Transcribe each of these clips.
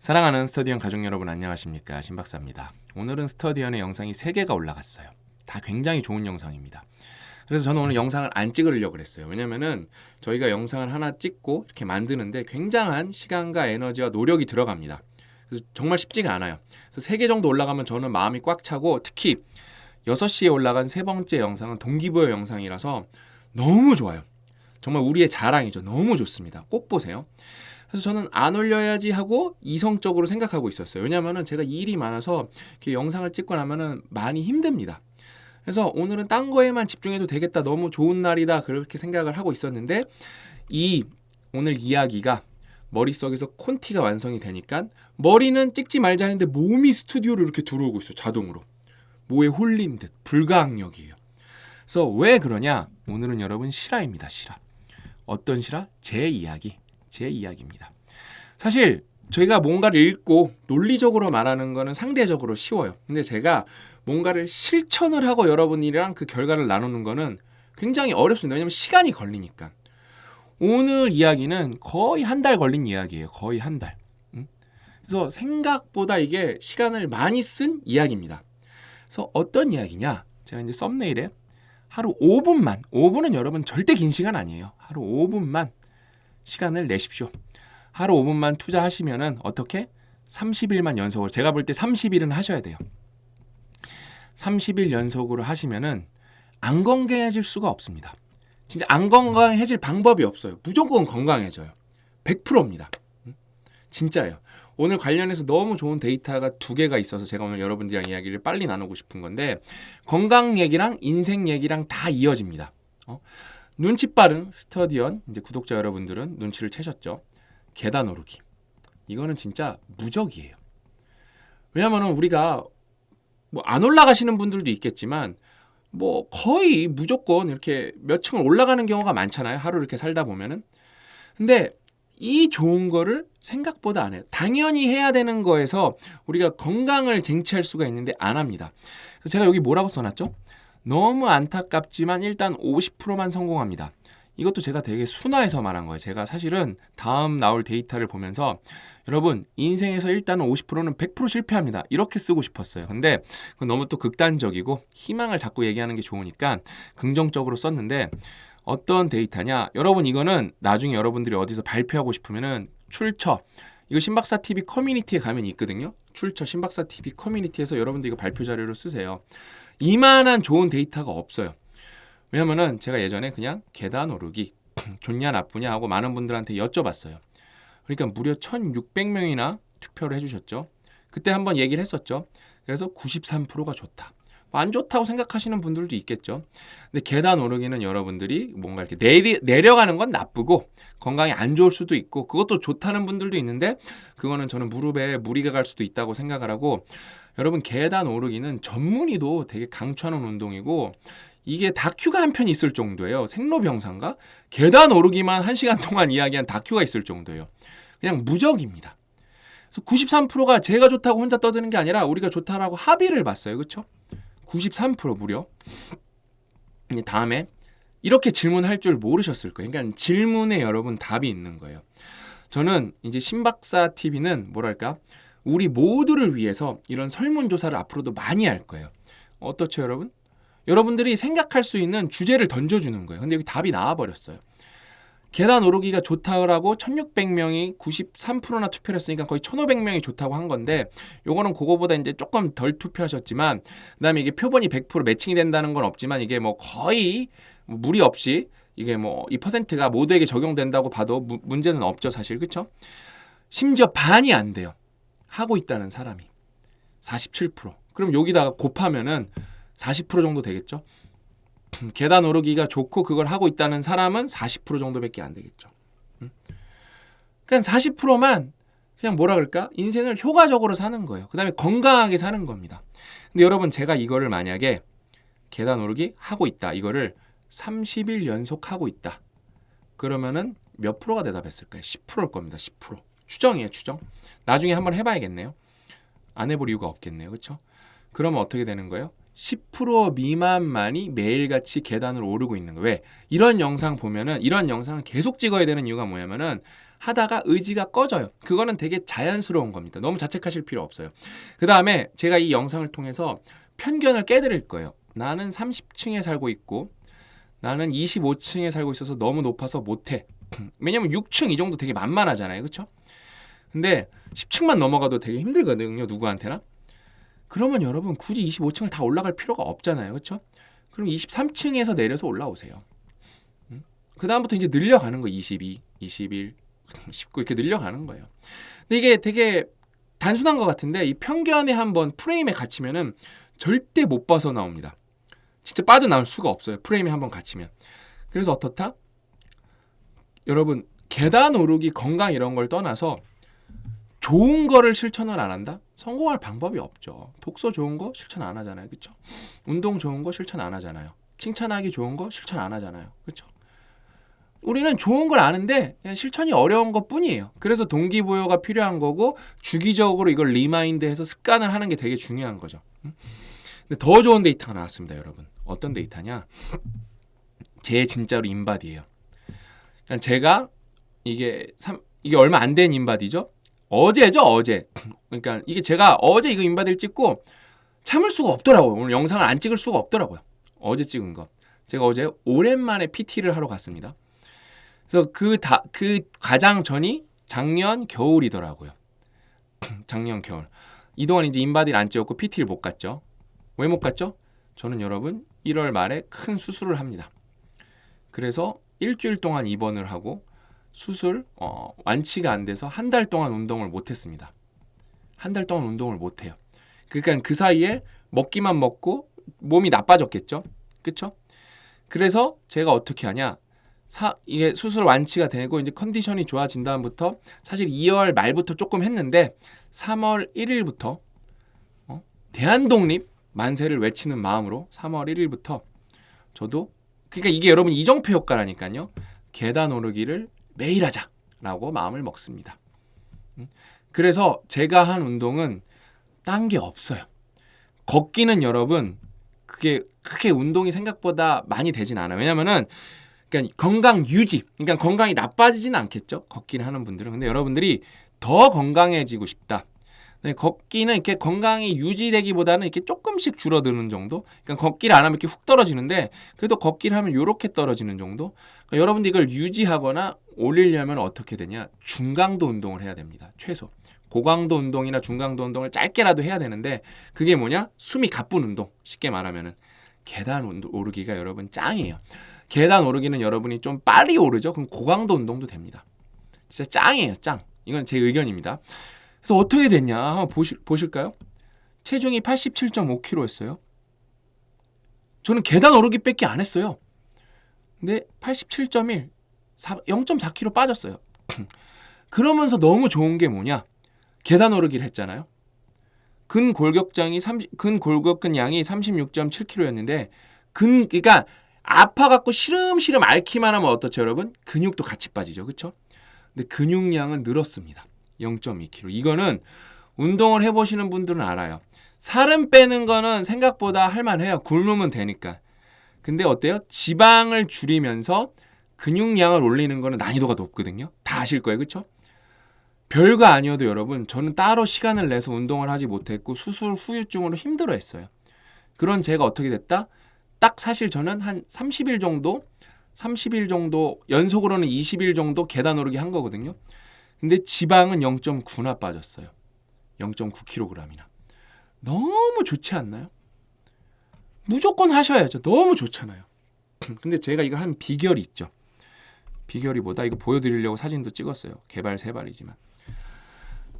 사랑하는 스터디언 가족 여러분 안녕하십니까 신박사입니다. 오늘은 스터디언의 영상이 3개가 올라갔어요. 다 굉장히 좋은 영상입니다. 그래서 저는 오늘 영상을 안 찍으려고 그랬어요. 왜냐면은 저희가 영상을 하나 찍고 이렇게 만드는데 굉장한 시간과 에너지와 노력이 들어갑니다. 그래서 정말 쉽지가 않아요. 그래서 3개 정도 올라가면 저는 마음이 꽉 차고 특히 6시에 올라간 세 번째 영상은 동기부여 영상이라서 너무 좋아요. 정말 우리의 자랑이죠. 너무 좋습니다. 꼭 보세요. 그래서 저는 안 올려야지 하고 이성적으로 생각하고 있었어요. 왜냐면은 제가 일이 많아서 이렇게 영상을 찍고 나면은 많이 힘듭니다. 그래서 오늘은 딴 거에만 집중해도 되겠다. 너무 좋은 날이다. 그렇게 생각을 하고 있었는데 이 오늘 이야기가 머릿속에서 콘티가 완성이 되니까 머리는 찍지 말자 했는데 몸이 스튜디오로 이렇게 들어오고 있어. 자동으로. 뭐에 홀린 듯 불가항력이에요. 그래서 왜 그러냐? 오늘은 여러분 실화입니다. 실화. 어떤 실화? 제 이야기. 제 이야기입니다. 사실 저희가 뭔가를 읽고 논리적으로 말하는 거는 상대적으로 쉬워요. 근데 제가 뭔가를 실천을 하고 여러분이랑 그 결과를 나누는 거는 굉장히 어렵습니다. 왜냐면 시간이 걸리니까. 오늘 이야기는 거의 한 달 걸린 이야기예요. 거의 한 달. 음? 그래서 생각보다 이게 시간을 많이 쓴 이야기입니다. 그래서 어떤 이야기냐? 제가 이제 썸네일에 하루 5분만, 5분은 여러분 절대 긴 시간 아니에요. 하루 5분만 시간을 내십시오. 하루 5분만 투자하시면은 어떻게? 30일만 연속으로 제가 볼 때 30일은 하셔야 돼요. 30일 연속으로 하시면은 안 건강해질 수가 없습니다. 진짜 안 건강해질 방법이 없어요. 무조건 건강해져요. 100%입니다. 진짜예요. 오늘 관련해서 너무 좋은 데이터가 두 개가 있어서 제가 오늘 여러분들이랑 이야기를 빨리 나누고 싶은 건데 건강 얘기랑 인생 얘기랑 다 이어집니다. 어? 눈치 빠른 스터디언 이제 구독자 여러분들은 눈치를 채셨죠. 계단 오르기. 이거는 진짜 무적이에요. 왜냐면은 우리가 뭐 안 올라가시는 분들도 있겠지만 뭐 거의 무조건 이렇게 몇 층을 올라가는 경우가 많잖아요. 하루 이렇게 살다 보면은. 근데 이 좋은 거를 생각보다 안 해요. 당연히 해야 되는 거에서 우리가 건강을 쟁취할 수가 있는데 안 합니다. 제가 여기 뭐라고 써놨죠? 너무 안타깝지만 일단 50%만 성공합니다. 이것도 제가 되게 순화해서 말한 거예요. 제가 사실은 다음 나올 데이터를 보면서 여러분 인생에서 일단은 50%는 100% 실패합니다. 이렇게 쓰고 싶었어요. 근데 그건 너무 또 극단적이고 희망을 자꾸 얘기하는 게 좋으니까 긍정적으로 썼는데 어떤 데이터냐? 여러분 이거는 나중에 여러분들이 어디서 발표하고 싶으면은 출처 이거 신박사 TV 커뮤니티에 가면 있거든요. 출처 신박사 TV 커뮤니티에서 여러분들 이거 발표 자료를 쓰세요. 이만한 좋은 데이터가 없어요. 왜냐면은 제가 예전에 그냥 계단 오르기 좋냐 나쁘냐 하고 많은 분들한테 여쭤봤어요. 그러니까 무려 1,600명이나 투표를 해주셨죠. 그때 한번 얘기를 했었죠. 그래서 93%가 좋다. 뭐안 좋다고 생각하시는 분들도 있겠죠. 근데 계단 오르기는 여러분들이 뭔가 이렇게 내리, 내려가는 건 나쁘고 건강에 안 좋을 수도 있고 그것도 좋다는 분들도 있는데 그거는 저는 무릎에 무리가 갈 수도 있다고 생각을 하고 여러분 계단 오르기는 전문의도 되게 강추하는 운동이고 이게 다큐가 한 편 있을 정도예요. 생로병사인가? 계단 오르기만 한 시간 동안 이야기한 다큐가 있을 정도예요. 그냥 무적입니다. 그래서 93%가 제가 좋다고 혼자 떠드는 게 아니라 우리가 좋다라고 합의를 봤어요. 그렇죠? 93% 무려. 다음에 이렇게 질문할 줄 모르셨을 거예요. 그러니까 질문에 여러분 답이 있는 거예요. 저는 이제 신박사 TV는 뭐랄까 우리 모두를 위해서 이런 설문조사를 앞으로도 많이 할 거예요. 어떻죠, 여러분? 여러분들이 생각할 수 있는 주제를 던져주는 거예요. 근데 여기 답이 나와버렸어요. 계단 오르기가 좋다고 1600명이 93%나 투표를 했으니까 거의 1500명이 좋다고 한 건데 요거는 그거보다 이제 조금 덜 투표하셨지만 그다음에 이게 표본이 100% 매칭이 된다는 건 없지만 이게 뭐 거의 무리 없이 이게 뭐 이 퍼센트가 모두에게 적용된다고 봐도 무, 문제는 없죠 사실 그렇죠? 심지어 반이 안 돼요 하고 있다는 사람이 47% 그럼 여기다가 곱하면은 40% 정도 되겠죠? 계단 오르기가 좋고 그걸 하고 있다는 사람은 40% 정도밖에 안 되겠죠. 음? 그냥 40%만 그냥 뭐라 그럴까? 인생을 효과적으로 사는 거예요. 그 다음에 건강하게 사는 겁니다. 근데 여러분 제가 이거를 만약에 계단 오르기 하고 있다. 이거를 30일 연속 하고 있다. 그러면은 몇 프로가 대답했을까요? 10%일 겁니다. 10%. 추정이에요, 추정. 나중에 한번 해 봐야겠네요. 안 해볼 이유가 없겠네요. 그렇죠? 그러면 어떻게 되는 거예요? 10% 미만만이 매일같이 계단을 오르고 있는 거예요. 왜? 이런 영상 보면은 이런 영상을 계속 찍어야 되는 이유가 뭐냐면은 하다가 의지가 꺼져요. 그거는 되게 자연스러운 겁니다. 너무 자책하실 필요 없어요. 그 다음에 제가 이 영상을 통해서 편견을 깨드릴 거예요. 나는 30층에 살고 있고 나는 25층에 살고 있어서 너무 높아서 못해. 왜냐면 6층 이 정도 되게 만만하잖아요. 그렇죠? 근데 10층만 넘어가도 되게 힘들거든요. 누구한테나. 그러면 여러분 굳이 25층을 다 올라갈 필요가 없잖아요. 그렇죠? 그럼 23층에서 내려서 올라오세요. 그 다음부터 이제 늘려가는 거 22, 21, 19 이렇게 늘려가는 거예요. 근데 이게 되게 단순한 것 같은데 이 편견에 한번 프레임에 갇히면은 절대 못 빠져나옵니다. 진짜 빠져나올 수가 없어요. 프레임에 한번 갇히면. 그래서 어떻다? 여러분 계단 오르기 건강 이런 걸 떠나서 좋은 거를 실천을 안 한다? 성공할 방법이 없죠. 독서 좋은 거 실천 안 하잖아요. 그렇죠? 운동 좋은 거 실천 안 하잖아요. 칭찬하기 좋은 거 실천 안 하잖아요. 그렇죠? 우리는 좋은 걸 아는데 실천이 어려운 것 뿐이에요. 그래서 동기부여가 필요한 거고 주기적으로 이걸 리마인드해서 습관을 하는 게 되게 중요한 거죠. 음? 근데 더 좋은 데이터가 나왔습니다, 여러분. 어떤 데이터냐? 제 진짜로 인바디예요. 그러니까 제가 이게 3, 이게 얼마 안 된 인바디죠. 어제죠, 어제. 그러니까 이게 제가 어제 이거 인바디를 찍고 참을 수가 없더라고요. 오늘 영상을 안 찍을 수가 없더라고요. 어제 찍은 거. 제가 어제 오랜만에 PT를 하러 갔습니다. 그래서 그 다 그 가장 전이 작년 겨울이더라고요. 작년 겨울. 이동안 이제 인바디를 안 찍었고 PT를 못 갔죠. 왜 못 갔죠? 저는 여러분 1월 말에 큰 수술을 합니다. 그래서 일주일 동안 입원을 하고 수술 어, 완치가 안 돼서 한 달 동안 운동을 못 했습니다. 한 달 동안 운동을 못 해요. 그러니까 그 사이에 먹기만 먹고 몸이 나빠졌겠죠. 그렇죠? 그래서 제가 어떻게 하냐? 사, 이게 수술 완치가 되고 이제 컨디션이 좋아진 다음부터 사실 2월 말부터 조금 했는데 3월 1일부터 어? 대한 독립 만세를 외치는 마음으로 3월 1일부터 저도 그러니까 이게 여러분 이정표 효과라니까요. 계단 오르기를 매일 하자라고 마음을 먹습니다. 음? 그래서 제가 한 운동은 딴 게 없어요. 걷기는 여러분 그게 크게 운동이 생각보다 많이 되진 않아요. 왜냐면은 그러니까 건강 유지, 그러니까 건강이 나빠지진 않겠죠. 걷기를 하는 분들은. 근데 여러분들이 더 건강해지고 싶다. 네, 걷기는 이렇게 건강이 유지되기보다는 이렇게 조금씩 줄어드는 정도. 그러니까 걷기를 안 하면 이렇게 훅 떨어지는데 그래도 걷기를 하면 이렇게 떨어지는 정도. 그러니까 여러분들 이걸 유지하거나 올리려면 어떻게 되냐? 중강도 운동을 해야 됩니다. 최소. 고강도 운동이나 중강도 운동을 짧게라도 해야 되는데 그게 뭐냐? 숨이 가쁜 운동. 쉽게 말하면은 계단 오르기가 여러분 짱이에요. 계단 오르기는 여러분이 좀 빨리 오르죠. 그럼 고강도 운동도 됩니다. 진짜 짱이에요, 짱. 이건 제 의견입니다. 그래서 어떻게 됐냐 한번 보실, 보실까요? 체중이 87.5kg였어요. 저는 계단 오르기밖에 안 했어요. 근데 87.1, 0.4kg 빠졌어요. 그러면서 너무 좋은 게 뭐냐? 계단 오르기를 했잖아요. 근 골격장이 30, 근 골격근 양이 36.7kg였는데 근 그러니까 아파 갖고 시름시름 앓기만 하면 어떻죠, 여러분? 근육도 같이 빠지죠. 그렇죠? 근데 근육량은 늘었습니다. 0.2kg. 이거는 운동을 해 보시는 분들은 알아요. 살은 빼는 거는 생각보다 할 만해요. 굶으면 되니까. 근데 어때요? 지방을 줄이면서 근육량을 올리는 거는 난이도가 높거든요. 다 아실 거예요. 그렇죠? 별거 아니어도 여러분 저는 따로 시간을 내서 운동을 하지 못했고 수술 후유증으로 힘들어 했어요. 그런 제가 어떻게 됐다? 딱 사실 저는 한 30일 정도 30일 정도 연속으로는 20일 정도 계단 오르기 한 거거든요. 근데 지방은 0.9나 빠졌어요. 0.9kg이나. 너무 좋지 않나요? 무조건 하셔야죠. 너무 좋잖아요. 근데 제가 이거 한 비결이 있죠. 비결이 뭐다? 이거 보여드리려고 사진도 찍었어요. 개발 세 발이지만.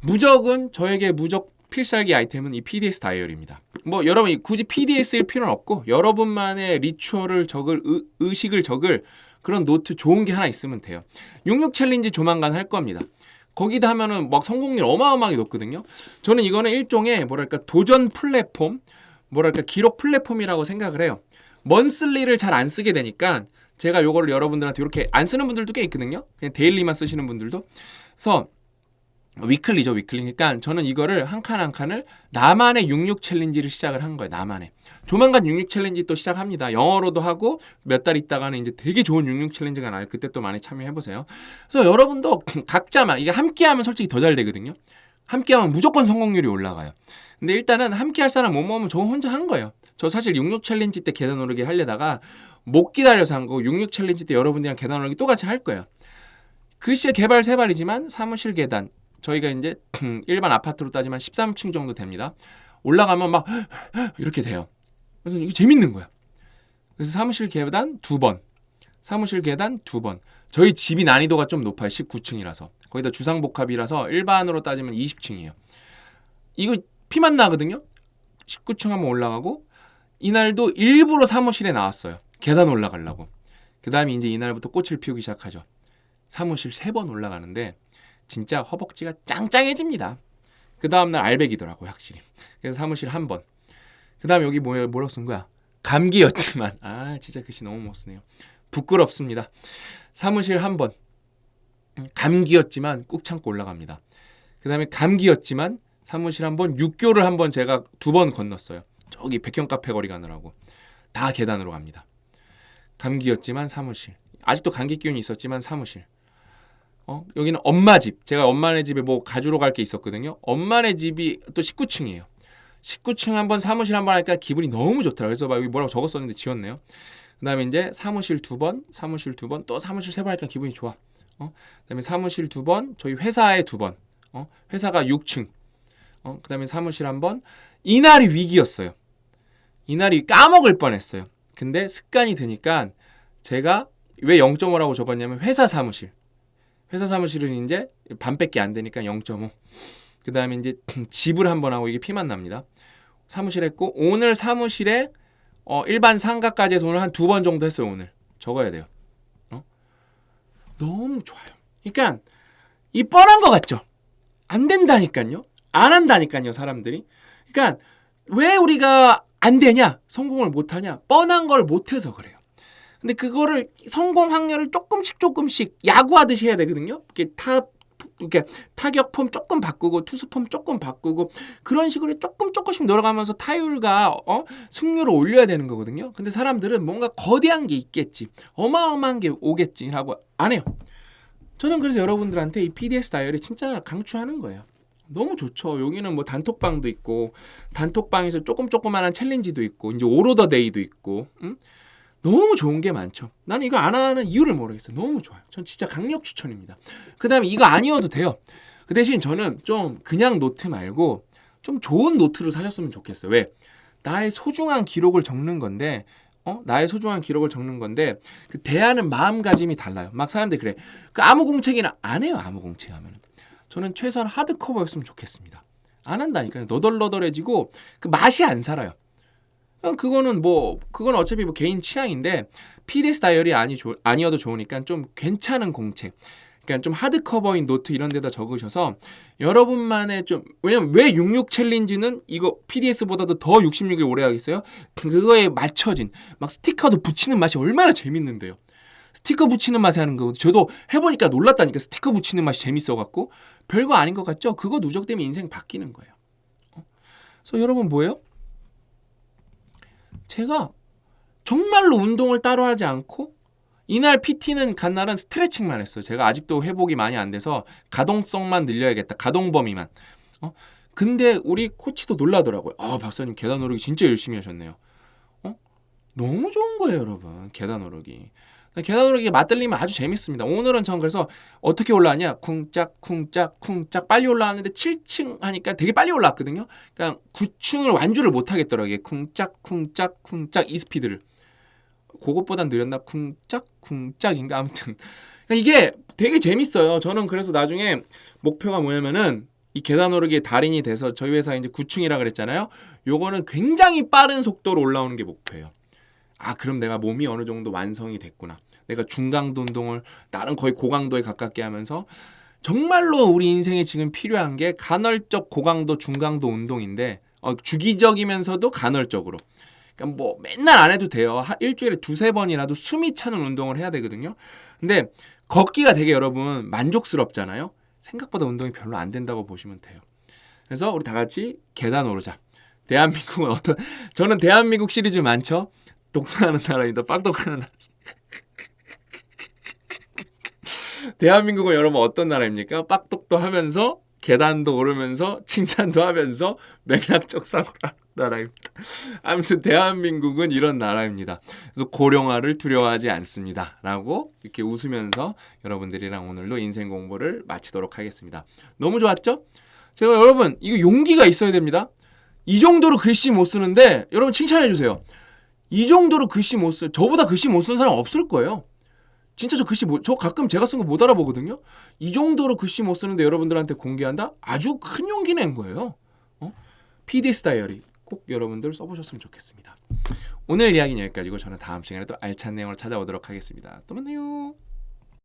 무적은 저에게 무적 필살기 아이템은 이 PDS 다이어리입니다. 뭐 여러분 굳이 PDS일 필요는 없고 여러분만의 리추얼을 적을 의, 의식을 적을 그런 노트 좋은 게 하나 있으면 돼요. 66 챌린지 조만간 할 겁니다. 거기다 하면은 막 성공률 어마어마하게 높거든요. 저는 이거는 일종의 뭐랄까 도전 플랫폼, 뭐랄까 기록 플랫폼이라고 생각을 해요. 먼슬리를 잘 안 쓰게 되니까 제가 요거를 여러분들한테 이렇게 안 쓰는 분들도 꽤 있거든요. 그냥 데일리만 쓰시는 분들도. 그래서 위클리죠, 위클리. 그러니까 저는 이거를 한 칸 한 칸을 나만의 66 챌린지를 시작을 한 거예요. 나만의. 조만간 66 챌린지 또 시작합니다. 영어로도 하고 몇 달 있다가는 이제 되게 좋은 66 챌린지가 나요. 그때 또 많이 참여해 보세요. 그래서 여러분도 각자만 이게 함께 하면 솔직히 더 잘 되거든요. 함께 하면 무조건 성공률이 올라가요. 근데 일단은 함께 할 사람 못 모으면 저 혼자 한 거예요. 저 사실 66 챌린지 때 계단 오르기 하려다가 못 기다려서 한 거고 66 챌린지 때 여러분들이랑 계단 오르기 똑같이 할 거예요. 글씨 개발 세 발이지만 사무실 계단 저희가 이제 일반 아파트로 따지면 13층 정도 됩니다. 올라가면 막 이렇게 돼요. 그래서 이게 재밌는 거야. 그래서 사무실 계단 두 번, 사무실 계단 두 번. 저희 집이 난이도가 좀 높아요. 19층이라서. 거기다 주상복합이라서 일반으로 따지면 20층이에요. 이거 피만 나거든요. 19층 한번 올라가고 이날도 일부러 사무실에 나왔어요. 계단 올라가려고. 그 다음에 이제 이날부터 꽃을 피우기 시작하죠. 사무실 세 번 올라가는데 진짜 허벅지가 짱짱해집니다. 그 다음날 알백이더라고요, 확실히. 그래서 사무실 한 번. 그 다음 여기 뭐야, 뭐라고 쓴 거야? 감기였지만. 아, 진짜 글씨 너무 못 쓰네요. 부끄럽습니다. 사무실 한 번. 감기였지만 꾹 참고 올라갑니다. 그 다음에 감기였지만 사무실 한 번, 육교를 한 번 제가 두 번 건넜어요. 저기 백형 카페 거리 가느라고. 다 계단으로 갑니다. 감기였지만 사무실. 아직도 감기 기운이 있었지만 사무실. 어? 여기는 엄마 집. 제가 엄마네 집에 뭐 가주러 갈 게 있었거든요. 엄마네 집이 또 19층이에요. 19층 한번 사무실 한 번 하니까 기분이 너무 좋더라. 그래서 막 여기 뭐라고 적었었는데 지웠네요. 그다음에 이제 사무실 두 번, 사무실 두 번, 또 사무실 세 번 하니까 기분이 좋아. 어? 그다음에 사무실 두 번, 저희 회사에 두 번. 어? 회사가 6층. 어? 그다음에 사무실 한 번. 이날이 위기였어요. 이날이 까먹을 뻔했어요. 근데 습관이 드니까 제가 왜 0.5라고 적었냐면 회사 사무실. 회사 사무실은 이제 반밖에 안 되니까 0.5. 그 다음에 이제 집을 한번 하고 이게 피만 납니다. 사무실 했고 오늘 사무실에 어, 일반 상가까지 해서 오늘 한 두 번 정도 했어요 오늘. 적어야 돼요. 어? 너무 좋아요. 그러니까 이 뻔한 것 같죠? 안 된다니까요. 안 한다니까요 사람들이. 그러니까 왜 우리가 안 되냐? 성공을 못 하냐? 뻔한 걸 못해서 그래요. 근데 그거를 성공 확률을 조금씩 조금씩 야구하듯이 해야 되거든요. 이렇게 타 이렇게 타격 폼 조금 바꾸고 투수 폼 조금 바꾸고 그런 식으로 조금 조금씩 늘어가면서 타율과 어? 승률을 올려야 되는 거거든요. 근데 사람들은 뭔가 거대한 게 있겠지, 어마어마한 게 오겠지라고 안 해요. 저는 그래서 여러분들한테 이 PDS 다이어리 진짜 강추하는 거예요. 너무 좋죠. 여기는 뭐 단톡방도 있고 단톡방에서 조금 조그만한 챌린지도 있고 이제 오로더 데이도 있고 음? 너무 좋은 게 많죠. 나는 이거 안 하는 이유를 모르겠어요. 너무 좋아요. 전 진짜 강력 추천입니다. 그 다음에 이거 아니어도 돼요. 그 대신 저는 좀 그냥 노트 말고 좀 좋은 노트를 사셨으면 좋겠어요. 왜? 나의 소중한 기록을 적는 건데, 어? 나의 소중한 기록을 적는 건데, 그 대하는 마음가짐이 달라요. 막 사람들이 그래. 그 아무 공책이나 안 해요. 아무 공책 하면. 저는 최소한 하드커버였으면 좋겠습니다. 안 한다니까요. 너덜너덜해지고 그 맛이 안 살아요. 그거는 뭐 그건 어차피 뭐 개인 취향인데 PDS 다이어리 아니 조, 아니어도 좋으니까 좀 괜찮은 공책. 그러니까 좀 하드커버인 노트 이런 데다 적으셔서 여러분만의 좀 왜냐면 왜 66 챌린지는 이거 PDS보다도 더 66일 오래 하겠어요? 그거에 맞춰진 막 스티커도 붙이는 맛이 얼마나 재밌는데요. 스티커 붙이는 맛에 하는 거 저도 해보니까 놀랐다니까 스티커 붙이는 맛이 재밌어갖고 별거 아닌 것 같죠? 그거 누적되면 인생 바뀌는 거예요. 어? 그래서 여러분 뭐예요? 제가 정말로 운동을 따로 하지 않고 이날 PT는 간 날은 스트레칭만 했어요. 제가 아직도 회복이 많이 안 돼서 가동성만 늘려야겠다. 가동 범위만. 어? 근데 우리 코치도 놀라더라고요. 아, 박사님 계단 오르기 진짜 열심히 하셨네요. 어? 너무 좋은 거예요, 여러분. 계단 오르기. 계단 오르기 맞들리면 아주 재밌습니다. 오늘은 전 그래서 어떻게 올라왔냐? 쿵짝 쿵짝 쿵짝 빨리 올라왔는데 7층 하니까 되게 빨리 올라왔거든요. 그러니까 9층을 완주를 못 하겠더라고요. 쿵짝 쿵짝 쿵짝 이 스피드를. 그것보다 느렸나 쿵짝 쿵짝인가 아무튼 그러니까 이게 되게 재밌어요. 저는 그래서 나중에 목표가 뭐냐면은 이 계단 오르기의 달인이 돼서 저희 회사 이제 9층이라 그랬잖아요. 요거는 굉장히 빠른 속도로 올라오는 게 목표예요. 아 그럼 내가 몸이 어느 정도 완성이 됐구나. 내가 중강도 운동을 다른 거의 고강도에 가깝게 하면서 정말로 우리 인생에 지금 필요한 게 간헐적 고강도 중강도 운동인데 어, 주기적이면서도 간헐적으로. 그러니까 뭐 맨날 안 해도 돼요. 일주일에 두세 번이라도 숨이 차는 운동을 해야 되거든요. 근데 걷기가 되게 여러분 만족스럽잖아요. 생각보다 운동이 별로 안 된다고 보시면 돼요. 그래서 우리 다 같이 계단 오르자. 대한민국은 어떤 저는 대한민국 시리즈 많죠. 독서하는 나라입니다. 빡독하는 나라. 대한민국은 여러분 어떤 나라입니까? 빡독도 하면서 계단도 오르면서 칭찬도 하면서 맥락적 사고라 나라입니다. 아무튼 대한민국은 이런 나라입니다. 그래서 고령화를 두려워하지 않습니다.라고 이렇게 웃으면서 여러분들이랑 오늘도 인생 공부를 마치도록 하겠습니다. 너무 좋았죠? 제가 여러분 이거 용기가 있어야 됩니다. 이 정도로 글씨 못 쓰는데 여러분 칭찬해 주세요. 이 정도로 글씨 못 쓰, 저보다 글씨 못 쓰는 사람 없을 거예요. 진짜 저 글씨 못, 저 가끔 제가 쓴 거 못 알아보거든요. 이 정도로 글씨 못 쓰는데 여러분들한테 공개한다? 아주 큰 용기 낸 거예요. 어? PDS 다이어리 꼭 여러분들 써보셨으면 좋겠습니다. 오늘 이야기는 여기까지고 저는 다음 시간에 또 알찬 내용을 찾아오도록 하겠습니다. 또 만나요.